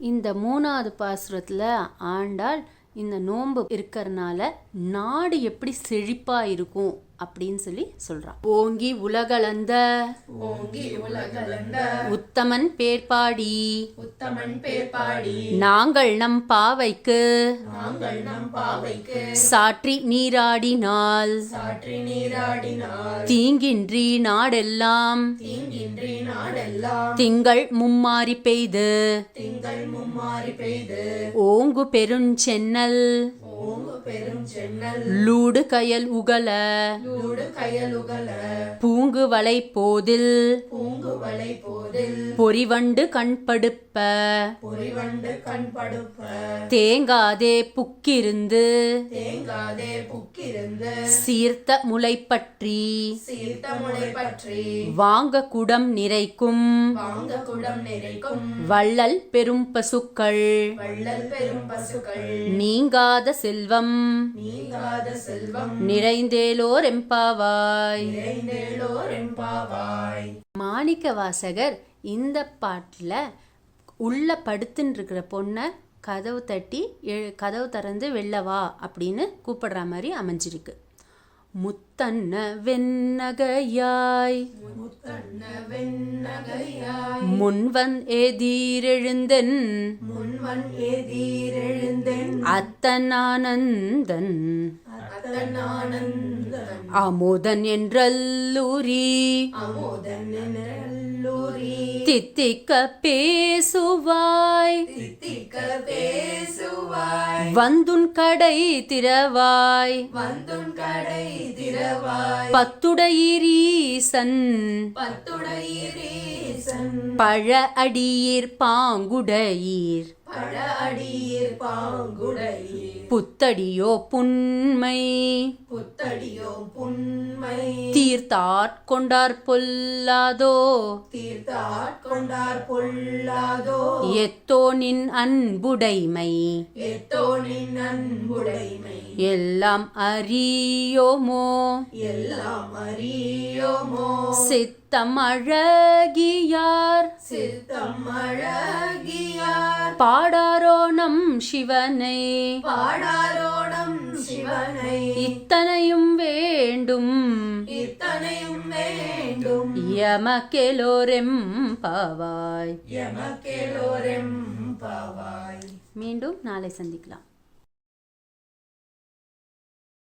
இந்த மூணாவது பாசுரத்தில் ஆண்டாள் இந்த நோன்பு இருக்கிறனால நாடு எப்படி செழிப்பாக இருக்கும்? அப்படின்னு சொல்லி சொல்றான் ஓங்கி உலகளந்த ஓங்கி உலகளந்த உத்தமன் பேர்பாடி. உத்தமன் பேர் பாடி நாங்கள் நம் பாவைக்கு நாங்கள் நம் பாவைக்கு சாற்றி நீராடினால் சாற்றி நீராடினார் தீங்கின்றி நாடெல்லாம் தீங்கின்றி நாடெல்லாம் திங்கள் மும்மாரி பெய்து திங்கள் மும்மாரி பெய்து ஓங்கு பெருஞ்சென்னல் லூடு கயல் உகல. பூங்கு வளை போதில். பூங்கு வளை போதில். பொறிவண்டு கண்படுப்ப தேங்காதே புக்கிருந்து. சீர்த்த முளை பற்றி. சீர்த்த முளை பற்றி. வாங்க குடம் நிறைக்கும். வாங்க குடம் நிறைக்கும். வள்ளல் பெரும் பசுக்கள். வள்ளல் பெரும் பசுக்கள். நீங்காத நீங்காத செல்வம். நிறைந்தேலோர் எம்பாவாய் மாணிக்க வாசகர் இந்த பாட்டில் உள்ள படுத்துன்னு இருக்கிற பொண்ணை கதவு தட்டி கதவு திறந்து வெளில வா அப்படின்னு கூப்பிடுற மாதிரி அமைஞ்சிருக்கு. முத்தன்ன வெண்ணகையாய் முன்வன் எதிரெழுந்தன் முன்வன் எதிரெழுந்தென் அத்தனானந்தன். அமுதன் என்றல்லூரி. அமோதன் தித்திக்க பேசுவாய். தித்திக்க பேசுவாய் வந்துன் கடை திறவாய். வந்துன் கடை திறவாய். பத்துடையீரீசன். பத்துடையீரீசன். பழ அடியீர் பாங்குடையீர். பழ அடியீர் பாங்குடையீர். புத்தடியோ புன்மை புத்தடியோ புன்மை தீர்த்தாற் கொண்டார் பொல்லாதோ. தீர்த்தாட்கொண்டார் பொல்லாதோ. எத்தோனின் அன்புடைமை. எத்தோனின் அன்புடைமை. எல்லாம் அறியோமோ. எல்லாம் அறியோமோ. சித்தம் அழகியார் சித்தம் அழகியார் பாடாரோ நம் சிவனை. பாடாரோடம் சிவனை. இத்தனையும் வேண்டும். இத்தனையும் வேண்டும் எமக்கெலோரெம் பாவாய் எமக்கெலோரெம் பாவாய் மீண்டும் நாளை சந்திக்கலாம்